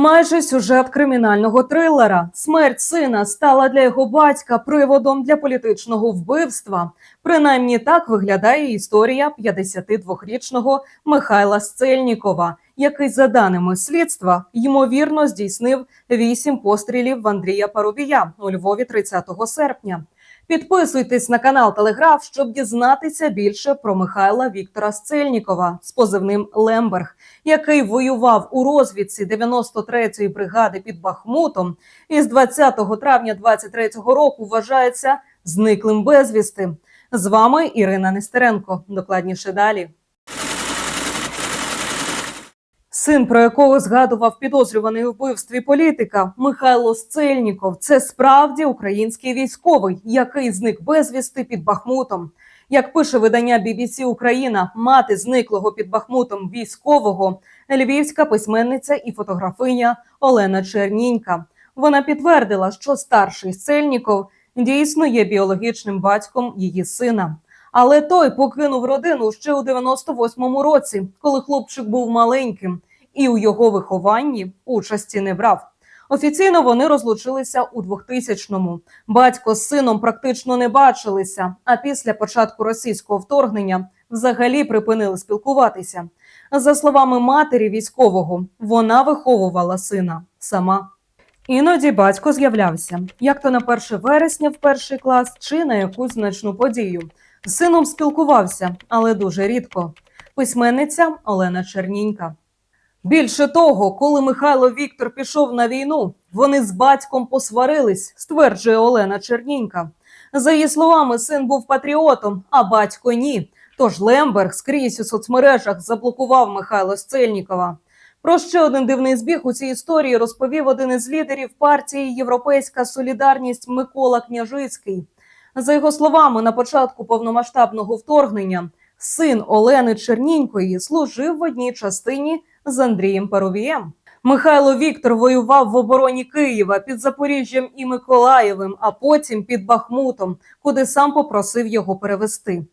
Майже сюжет кримінального трилера. Смерть сина стала для його батька приводом для політичного вбивства. Принаймні так виглядає історія 52-річного Михайла Сцельнікова, який, за даними слідства, ймовірно здійснив вісім пострілів в Андрія Парубія у Львові 30 серпня. Підписуйтесь на канал Телеграф, щоб дізнатися більше про Михайла Віктора Сцельнікова з позивним Лемберг, який воював у розвідці 93-ї бригади під Бахмутом і з 20 травня 23-го року вважається зниклим безвісти. З вами Ірина Нестеренко. Докладніше далі. Син, про якого згадував підозрюваний у вбивстві політика Михайло Сцельніков, це справді український військовий, який зник безвісти під Бахмутом. Як пише видання BBC Україна, мати зниклого під Бахмутом військового, львівська письменниця і фотографиня Олена Чернінька. Вона підтвердила, що старший Сцельніков дійсно є біологічним батьком її сина. Але той покинув родину ще у 98-му році, коли хлопчик був маленьким, і у його вихованні участі не брав. Офіційно вони розлучилися у 2000-му. Батько з сином практично не бачилися. А після початку російського вторгнення взагалі припинили спілкуватися. За словами матері військового, вона виховувала сина сама. Іноді батько з'являвся як то на 1 вересня в перший клас чи на якусь значну подію. З сином спілкувався, але дуже рідко. Письменниця Олена Чернінька. Більше того, коли Михайло Віктор пішов на війну, вони з батьком посварились, стверджує Олена Чернінька. За її словами, син був патріотом, а батько ні. Тож Лемберг скрізь у соцмережах заблокував Михайла Сцельнікова. Про ще один дивний збіг у цій історії розповів один із лідерів партії Європейська Солідарність Микола Княжицький. За його словами, на початку повномасштабного вторгнення син Олени Чернінької служив в одній частині з Андрієм Парубієм. Михайло Віктор воював в обороні Києва під Запоріжжям і Миколаєвим, а потім під Бахмутом, куди сам попросив його перевести.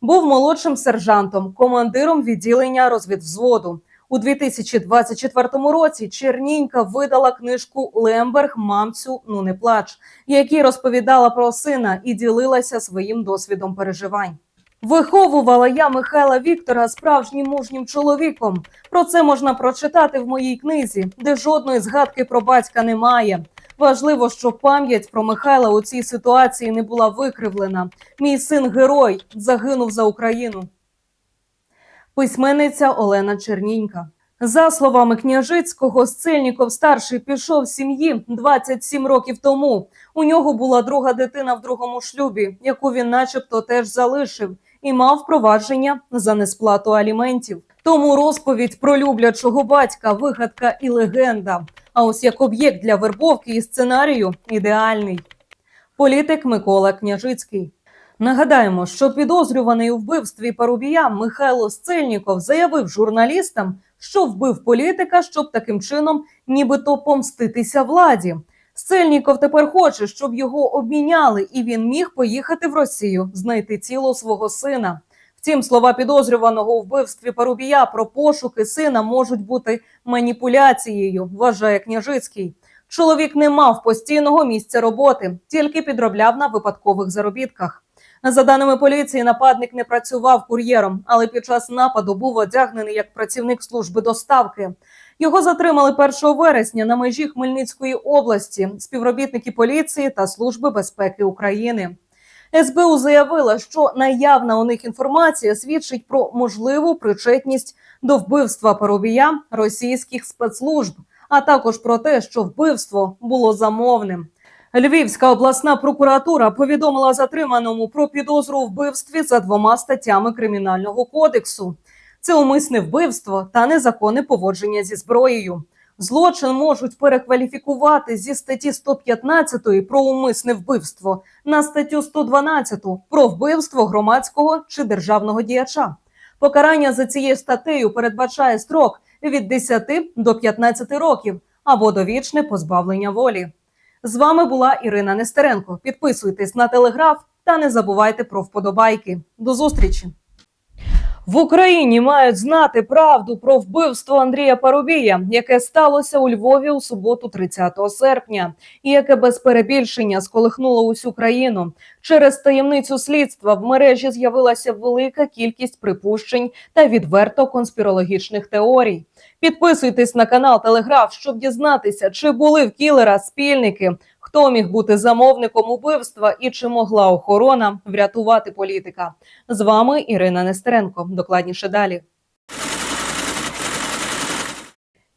Був молодшим сержантом, командиром відділення розвідвзводу. У 2024 році Чернінька видала книжку Лемберг Мамцю ну не плач, в якій розповідала про сина і ділилася своїм досвідом переживань. Виховувала я Михайла Віктора справжнім мужнім чоловіком. Про це можна прочитати в моїй книзі, де жодної згадки про батька немає. Важливо, щоб пам'ять про Михайла у цій ситуації не була викривлена. Мій син герой загинув за Україну. Письменниця Олена Чернінька. За словами княжицького, Сцельніков старший пішов з сім'ї 27 років тому. У нього була друга дитина в другому шлюбі, яку він, начебто, теж залишив, і мав провадження за несплату аліментів. Тому розповідь про люблячого батька вигадка і легенда. А ось як об'єкт для вербовки і сценарію ідеальний. Політик Микола Княжицький. Нагадаємо, що підозрюваний у вбивстві Парубія Михайло Сцельніков заявив журналістам, що вбив політика, щоб таким чином нібито помститися владі. Сцельніков тепер хоче, щоб його обміняли, і він міг поїхати в Росію знайти тіло свого сина. Втім, слова підозрюваного у вбивстві Парубія про пошуки сина можуть бути маніпуляцією, вважає Княжицький. Чоловік не мав постійного місця роботи, тільки підробляв на випадкових заробітках. За даними поліції, нападник не працював кур'єром, але під час нападу був одягнений як працівник служби доставки. Його затримали 1 вересня на межі Хмельницької області, співробітники поліції та Служби безпеки України. СБУ заявила, що наявна у них інформація свідчить про можливу причетність до вбивства Парубія російських спецслужб, а також про те, що вбивство було замовним. Львівська обласна прокуратура повідомила затриманому про підозру вбивстві за двома статтями кримінального кодексу: це умисне вбивство та незаконне поводження зі зброєю. Злочин можуть перекваліфікувати зі статті 115 про умисне вбивство на статтю 112 про вбивство громадського чи державного діяча. Покарання за цією статтею передбачає строк від 10 до 15 років або довічне позбавлення волі. З вами була Ірина Нестеренко. Підписуйтесь на телеграф та не забувайте про вподобайки. До зустрічі! В Україні мають знати правду про вбивство Андрія Парубія, яке сталося у Львові у суботу, 30 серпня, і яке без перебільшення сколихнуло усю країну. Через таємницю слідства в мережі з'явилася велика кількість припущень та відверто конспірологічних теорій. Підписуйтесь на канал Телеграф, щоб дізнатися, чи були в кілера спільники, хто міг бути замовником убивства і чи могла охорона врятувати політика. З вами Ірина Нестеренко. Докладніше далі.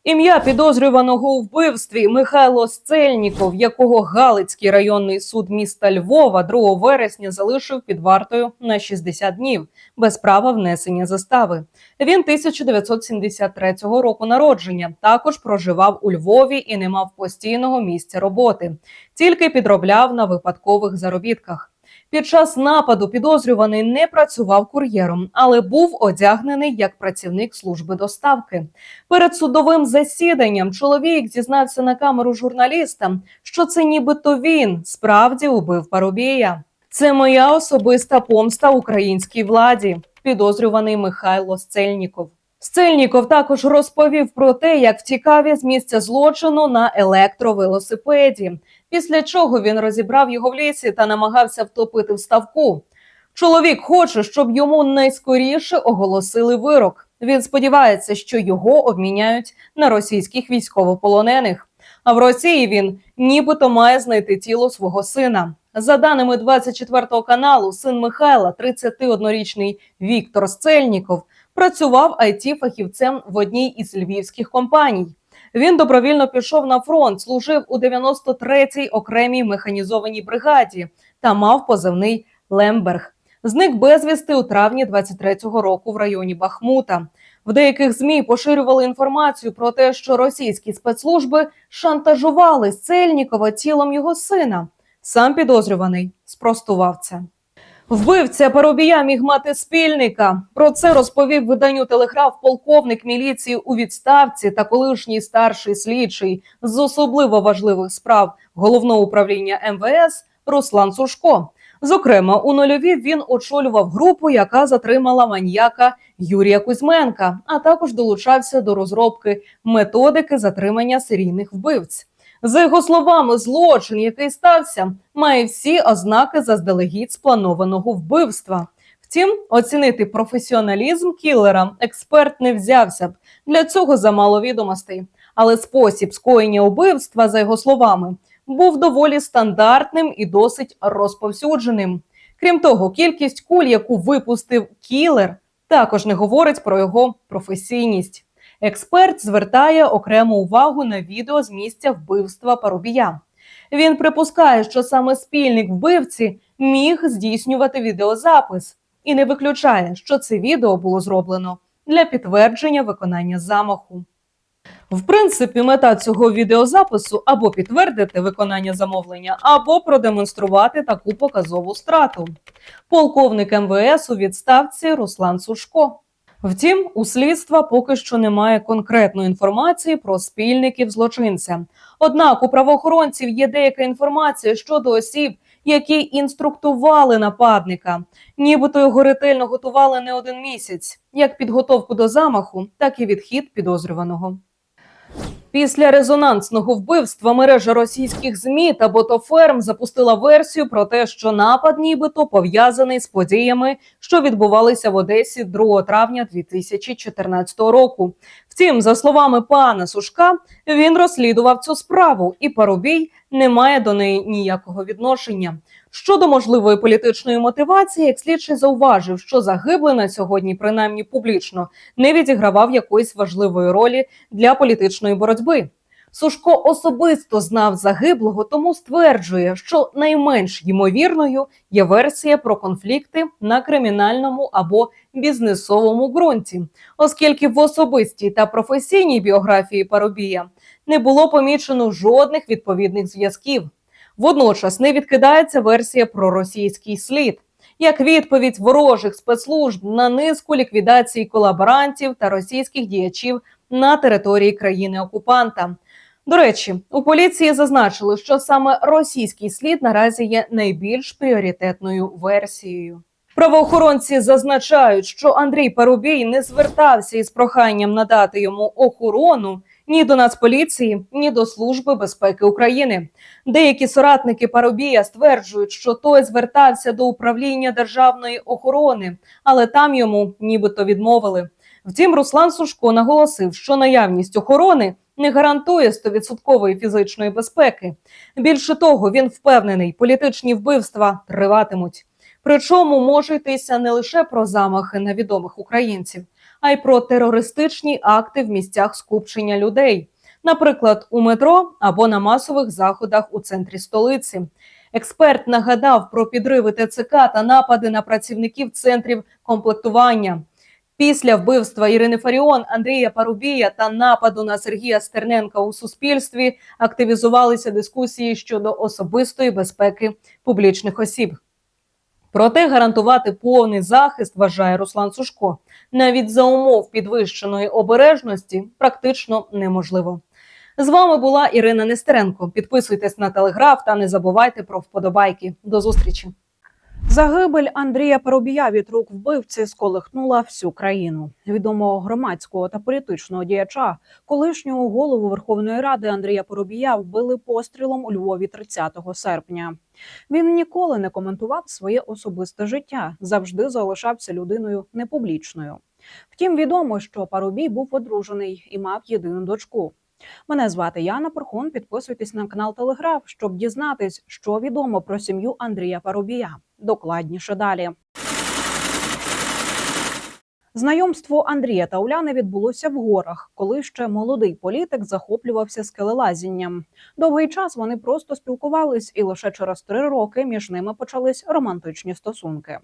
Ім'я підозрюваного у вбивстві Михайло Сцельніков, якого Галицький районний суд міста Львова 2 вересня залишив під вартою на 60 днів без права внесення застави. Він 1973 року народження. Також проживав у Львові і не мав постійного місця роботи, тільки підробляв на випадкових заробітках. Під час нападу підозрюваний не працював кур'єром, але був одягнений як працівник служби доставки. Перед судовим засіданням чоловік зізнався на камеру журналістам, що це нібито він справді убив Парубія. Це моя особиста помста українській владі, підозрюваний Михайло Сцельніков. Сцельніков також розповів про те, як втікав із місця злочину на електровелосипеді, після чого він розібрав його в лісі та намагався втопити в ставку. Чоловік хоче, щоб йому найскоріше оголосили вирок. Він сподівається, що його обміняють на російських військовополонених. А в Росії він нібито має знайти тіло свого сина. За даними 24 каналу, син Михайла, 31-річний Віктор Сцельніков, працював it фахівцем в одній із львівських компаній. Він добровільно пішов на фронт, служив у 93-й окремій механізованій бригаді та мав позивний Лемберг. Зник безвісти у травні 23-го року в районі Бахмута. В деяких змі поширювали інформацію про те, що російські спецслужби шантажували Сельнікова тілом його сина. Сам підозрюваний спростував це. Вбивця Парубія міг мати спільника. Про це розповів виданню Телеграф полковник міліції у відставці та колишній старший слідчий з особливо важливих справ головного управління МВС Руслан Сушко. Зокрема, у нульові він очолював групу, яка затримала маньяка Юрія Кузьменка, а також долучався до розробки методики затримання серійних вбивць. За його словами, злочин, який стався, має всі ознаки заздалегідь спланованого вбивства. Втім, оцінити професіоналізм кілера експерт не взявся б для цього замало відомостей. Але спосіб скоєння убивства, за його словами, був доволі стандартним і досить розповсюдженим. Крім того, кількість куль, яку випустив кілер, також не говорить про його професійність. Експерт звертає окрему увагу на відео з місця вбивства Парубія. Він припускає, що саме спільник вбивці міг здійснювати відеозапис і не виключає, що це відео було зроблено для підтвердження виконання замаху. В принципі, мета цього відеозапису або підтвердити виконання замовлення, або продемонструвати таку показову страту. Полковник МВС у відставці Руслан Сушко. Втім, у слідства поки що немає конкретної інформації про спільників злочинця. Однак у правоохоронців є деяка інформація щодо осіб, які інструктували нападника, нібито його ретельно готували не один місяць, як підготовку до замаху, так і відхід підозрюваного. Після резонансного вбивства мережа російських змі та ботоферм запустила версію про те, що напад, нібито пов'язаний з подіями, що відбувалися в Одесі 2 травня 2014 року. Втім, за словами пана Сушка, він розслідував цю справу, і Парубій не має до неї ніякого відношення. Щодо можливої політичної мотивації, як слідчий зауважив, що загиблий на сьогодні, принаймні публічно, не відігравав якоїсь важливої ролі для політичної боротьби. Сушко особисто знав загиблого, тому стверджує, що найменш ймовірною є версія про конфлікти на кримінальному або бізнесовому ґрунті, оскільки в особистій та професійній біографії Парубія не було помічено жодних відповідних зв'язків. Водночас не відкидається версія про російський слід як відповідь ворожих спецслужб на низку ліквідацій колаборантів та російських діячів на території країни окупанта. До речі, у поліції зазначили, що саме російський слід наразі є найбільш пріоритетною версією. Правоохоронці зазначають, що Андрій Парубій не звертався із проханням надати йому охорону ні до Нацполіції, ні до Служби безпеки України. Деякі соратники Парубія стверджують, що той звертався до управління державної охорони, але там йому нібито відмовили. Втім, Руслан Сушко наголосив, що наявність охорони не гарантує 100% фізичної безпеки. Більше того, він впевнений, політичні вбивства триватимуть. Причому може йтися не лише про замахи на відомих українців, а й про терористичні акти в місцях скупчення людей, наприклад, у метро або на масових заходах у центрі столиці. Експерт нагадав про підриви ТЦК та напади на працівників центрів комплектування. Після вбивства Ірини Фаріон, Андрія Парубія та нападу на Сергія Стерненка у суспільстві активізувалися дискусії щодо особистої безпеки публічних осіб. Проте гарантувати повний захист, вважає Руслан Сушко, навіть за умов підвищеної обережності практично неможливо. З вами була Ірина Нестеренко. Підписуйтесь на телеграф та не забувайте про вподобайки. До зустрічі. Загибель Андрія Парубія від рук вбивці сколихнула всю країну. Відомого громадського та політичного діяча, колишнього голову Верховної Ради Андрія Парубія вбили пострілом у Львові 30 серпня. Він ніколи не коментував своє особисте життя, завжди залишався людиною непублічною. Втім, відомо, що Парубій був одружений і мав єдину дочку. Мене звати Яна Порхун. Підписуйтесь на канал Телеграф, щоб дізнатись, що відомо про сім'ю Андрія Парубія. Докладніше далі. Знайомство Андрія та Уляни відбулося в горах, коли ще молодий політик захоплювався скелелазінням. Довгий час вони просто спілкувались, і лише через три роки між ними почались романтичні стосунки.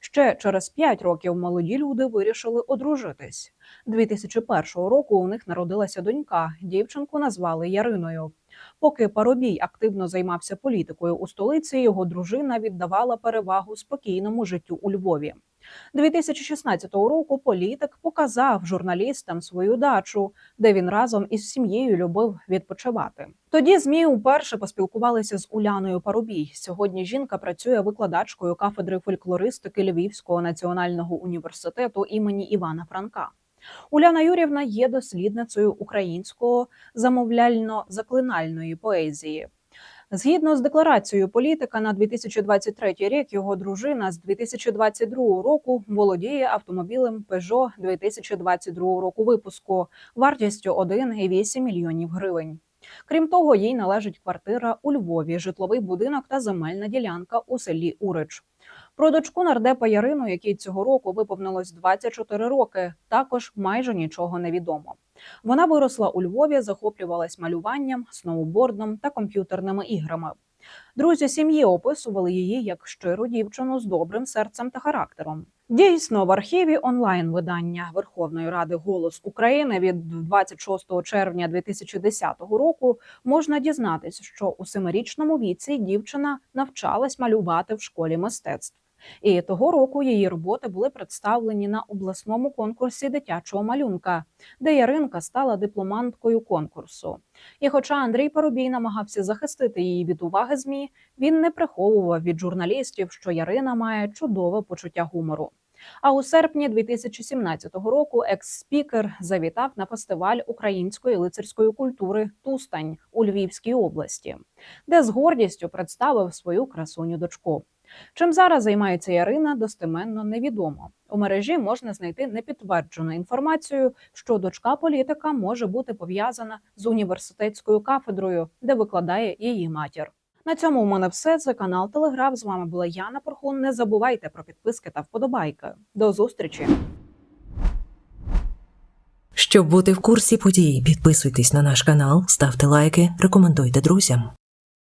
Ще через п'ять років молоді люди вирішили одружитись. 2001 року у них народилася донька. Дівчинку назвали Яриною. Поки Парубій активно займався політикою у столиці, його дружина віддавала перевагу спокійному життю у Львові. 2016 року політик показав журналістам свою дачу, де він разом із сім'єю любив відпочивати. Тоді змі уперше поспілкувалися з Уляною Парубій. Сьогодні жінка працює викладачкою кафедри фольклористики Львівського національного університету імені Івана Франка. Уляна Юрівна є дослідницею українського замовляльно-заклинальної поезії. Згідно з декларацією політика на 2023 рік, його дружина з 2022 року володіє автомобілем Peugeot 2022 року випуску вартістю 1,8 мільйонів гривень. Крім того, їй належить квартира у Львові, житловий будинок та земельна ділянка у селі Урич. Про дочку нардепа Ярину, якій цього року виповнилось 24 роки, також майже нічого не відомо. Вона виросла у Львові, захоплювалась малюванням, сноубордом та комп'ютерними іграми. Друзі сім'ї описували її як щиру дівчину з добрим серцем та характером. Дійсно, в архіві онлайн видання Верховної Ради Голос України від 26 червня 2010 року можна дізнатися, що у семирічному віці дівчина навчалась малювати в школі мистецтв. І того року її роботи були представлені на обласному конкурсі дитячого малюнка, де Яринка стала дипломанткою конкурсу. І хоча Андрій Парубій намагався захистити її від уваги змі, він не приховував від журналістів, що Ярина має чудове почуття гумору. А у серпні 2017 року екс-спікер завітав на фестиваль української лицарської культури Тустань у Львівській області, де з гордістю представив свою красуню дочку. Чим зараз займається Ярина, достеменно невідомо. У мережі можна знайти непідтверджену інформацію, що дочка політика може бути пов'язана з університетською кафедрою, де викладає її матір. На цьому у мене все. Це канал Телеграф. З вами була Яна Порхун. Не забувайте про підписки та вподобайки. До зустрічі. Щоб бути в курсі подій, підписуйтесь на наш канал, ставте лайки, рекомендуйте друзям.